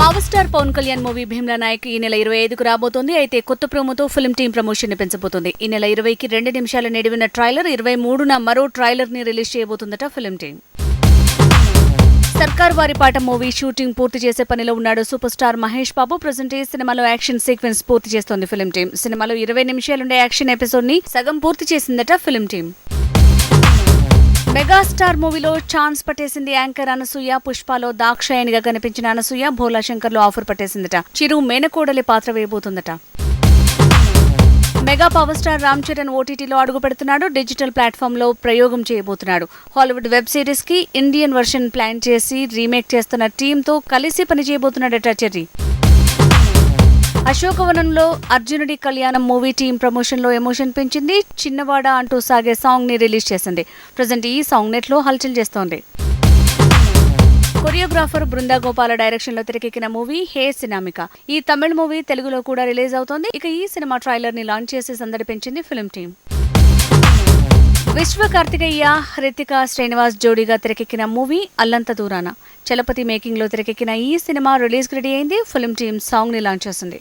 Power star Pawan Kalyan movie Bheemla Nayak ఈ నెల ఇరవై ఐదుకు రాబోతోంది. అయితే కొత్త ప్రోమోతో ఫిల్మ్ టీం ప్రమోషన్ని పెంచబోతోంది. ఈ నెల ఇరవైకి రెండు నిమిషాల నిడివిన ట్రైలర్ ఇరవై మూడున మరో ట్రైలర్ని release చేయబోతుందట film team Sarkaru Vaari Paata movie shooting పూర్తి చేసే పనిలో ఉన్నాడు super star Mahesh Babu. Present ఈ సినిమాలో యాక్షన్ సీక్వెన్స్ పూర్తి చేస్తోంది ఫిల్మ్ టీం సినిమాలో ఇరవై నిమిషాలుండే యాక్షన్ ఎపిసోడ్ని సగం పూర్తి చేసిందట ఫిల్మ్ టీం మెగాస్టార్ మూవీలో ఛాన్స్ పట్టేసింది యాంకర్ అనసూయ. పుష్పలో దాక్షాయణిగా కనిపించిన అనసూయ భోలా శంకర్లో ఆఫర్ పట్టేసిందట. చిరు మేనకోడలి పాత్ర వేయబోతుందట. Mega power star Ram Charan ఓటీటీలో అడుగు పెడుతున్నాడు డిజిటల్ ప్లాట్ఫామ్లో ప్రయోగం చేయబోతున్నాడు. హాలీవుడ్ వెబ్ సిరీస్కి ఇండియన్ వర్షన్ ప్లాన్ చేసి రీమేక్ చేస్తున్న టీమ్తో కలిసి పనిచేయబోతున్నాడట చెర్రీ. అశోకవనంలో అర్జునుడి కళ్యాణం మూవీ టీం ప్రమోషన్లో ఎమోషన్ పెంచింది. చిన్నవాడ అంటూ సాగే సాంగ్ని రిలీజ్ చేసింది. ప్రజెంట్ ఈ సాంగ్ నెట్లో హల్చల్ చేస్తోంది. కొరియోగ్రాఫర్ బృందా గోపాల డైరెక్షన్లో తెరకెక్కిన మూవీ హే సినామిక. ఈ తమిళ మూవీ తెలుగులో కూడా రిలీజ్ అవుతోంది. ఇక ఈ సినిమా ట్రైలర్ని లాంచ్ చేసి సందడి పెంచింది ఫిల్మ్ టీం. విశ్వ కార్తికేయ హృతిక శ్రీనివాస్ జోడీగా తెరకెక్కిన మూవీ అల్లంత దూరాన. చలపతి మేకింగ్లో తెరకెక్కిన ఈ సినిమా రిలీజ్ రెడీ అయింది. ఫిల్మ్ టీం సాంగ్ని లాంచ్ చేసింది.